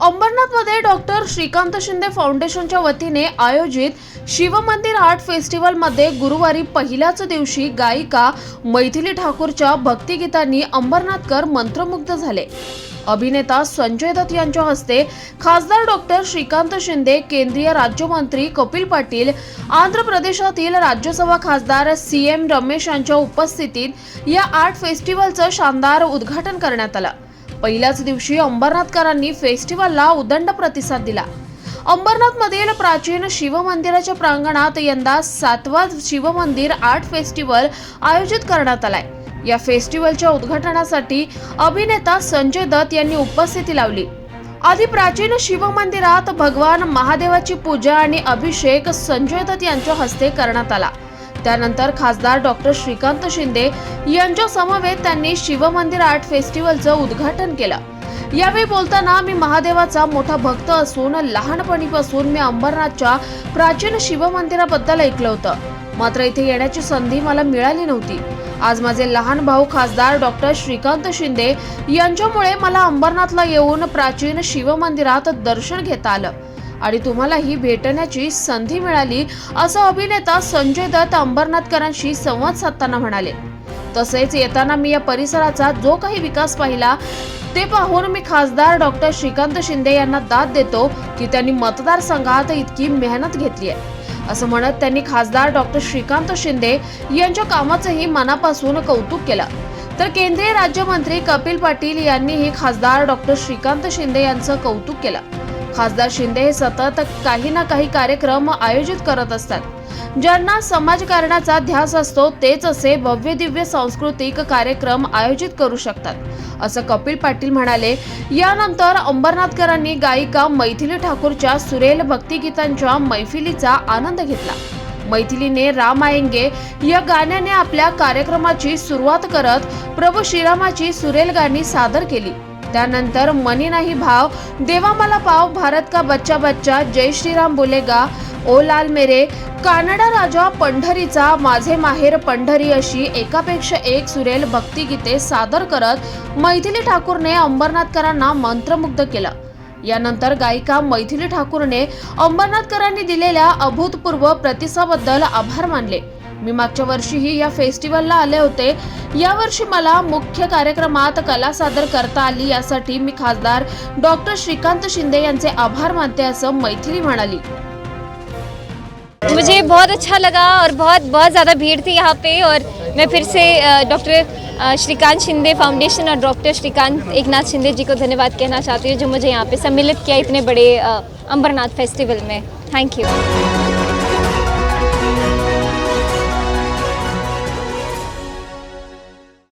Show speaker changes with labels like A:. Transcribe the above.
A: अंबरनाथमध्ये डॉक्टर श्रीकांत शिंदे फाउंडेशनच्या वतीने आयोजित शिवमंदिर आर्ट फेस्टिवलमध्ये गुरुवारी पहिल्याच दिवशी गायिका मैथिली ठाकूरच्या भक्तिगीतांनी अंबरनाथकर मंत्रमुग्ध झाले. अभिनेता संजय दत्त यांच्या हस्ते खासदार डॉक्टर श्रीकांत शिंदे केंद्रीय राज्यमंत्री कपिल पाटील आंध्र प्रदेशातील राज्यसभा खासदार सी एम रमेश यांच्या उपस्थितीत या आर्ट फेस्टिवलचं शानदार उद्घाटन करण्यात आलं. पहिल्याच दिवशी अंबरनाथकरांनी फेस्टिवलला उदंड प्रतिसाद दिला. अंबरनाथमधील प्राचीन शिवमंदिराच्या प्रांगणात यंदा सातवा शिवमंदिर आर्ट फेस्टिवल आयोजित करण्यात आलाय. या फेस्टिवलच्या उद्घाटनासाठी अभिनेता संजय दत्त यांनी उपस्थिती लावली. आधी प्राचीन शिवमंदिरात भगवान महादेवाची पूजा आणि अभिषेक संजय दत्त यांच्या हस्ते करण्यात आला. त्यानंतर खासदार डॉक्टर श्रीकांत शिंदे यांच्या समवेत त्यांनी शिवमंदिर आर्ट फेस्टिवलचं उद्घाटन केलं. यावेळी बोलताना मी महादेवाचा मोठा भक्त असून लहानपणीपासून मी अंबरनाथच्या प्राचीन शिवमंदिराबद्दल ऐकलं होतं. मात्र इथे येण्याची संधी मला मिळाली नव्हती. आज माझे लहान भाऊ खासदार डॉक्टर श्रीकांत शिंदे यांच्यामुळे मला अंबरनाथला येऊन प्राचीन शिवमंदिरात दर्शन घेता आलं. आणि तुम्हालाही भेटण्याची संधी मिळाली असं अभिनेता संजय दत्त अंबरनाथकरांशी संवाद साधताना म्हणाले. तसेच येताना मी या परिसराचा जो काही विकास पाहिला ते पाहून मी खासदार डॉक्टर श्रीकांत शिंदे यांना दाद देतो की त्यांनी मतदारसंघात इतकी मेहनत घेतली आहे. असं म्हणत त्यांनी खासदार डॉक्टर श्रीकांत शिंदे यांच्या कामाचंही मनापासून कौतुक केलं. तर केंद्रीय राज्यमंत्री कपिल पाटील यांनीही खासदार डॉक्टर श्रीकांत शिंदे यांचं कौतुक केलं. खासदार शिंदे हे सतत काही ना काही कार्यक्रम आयोजित करत असतात. ज्यांना समाजकारणाचा ध्यास असतो तेच असे भव्य दिव्य सांस्कृतिक कार्यक्रम आयोजित करू शकतात. असं कपिल पाटील म्हणाले यानंतर अंबरनाथकरांनी गायिका मैथिली ठाकूरच्या सुरेल भक्तिगीतांच्या मैफिलीचा आनंद घेतला. मैथिलीने राम आएंगे या गाण्याने आपल्या कार्यक्रमाची सुरुवात करत प्रभू श्रीरामाची सुरेल गाणी सादर केली. त्यानंतर मनी नाही भाव देवा मला पाव भारत का बच्चा बच्चा जय श्रीराम बोलेगा ओ लाल मेरे कानडा राजा पंढरीचा माझे माहेर पंढरी अशी एकापेक्षा एक सुरेल भक्तिगीते सादर करत मैथिली ठाकूरने अंबरनाथकरांना मंत्रमुग्ध केलं. यानंतर गायिका मैथिली ठाकूरने अंबरनाथकरांनी दिलेल्या अभूतपूर्व प्रतिसाबद्दल आभार मानले. मी मागच्या वर्षीही या फेस्टिवलला आले होते. यावर्षी मला मुख्य कार्यक्रमात कला सादर करता आली यासाठी मी खासदार डॉक्टर श्रीकांत शिंदे यांचे आभार मानते असं मैथिली म्हणाली.
B: मुझे बहुत अच्छा लगा और बहुत बहुत ज़्यादा भीड़ थी यहाँ पे और मैं फिर से डॉक्टर श्रीकांत शिंदे फाउंडेशन और डॉक्टर श्रीकांत एकनाथ शिंदे जी को धन्यवाद कहना चाहती हूँ जो मुझे यहाँ पे सम्मिलित किया इतने बड़े अंबरनाथ फेस्टिवल में। Thank you.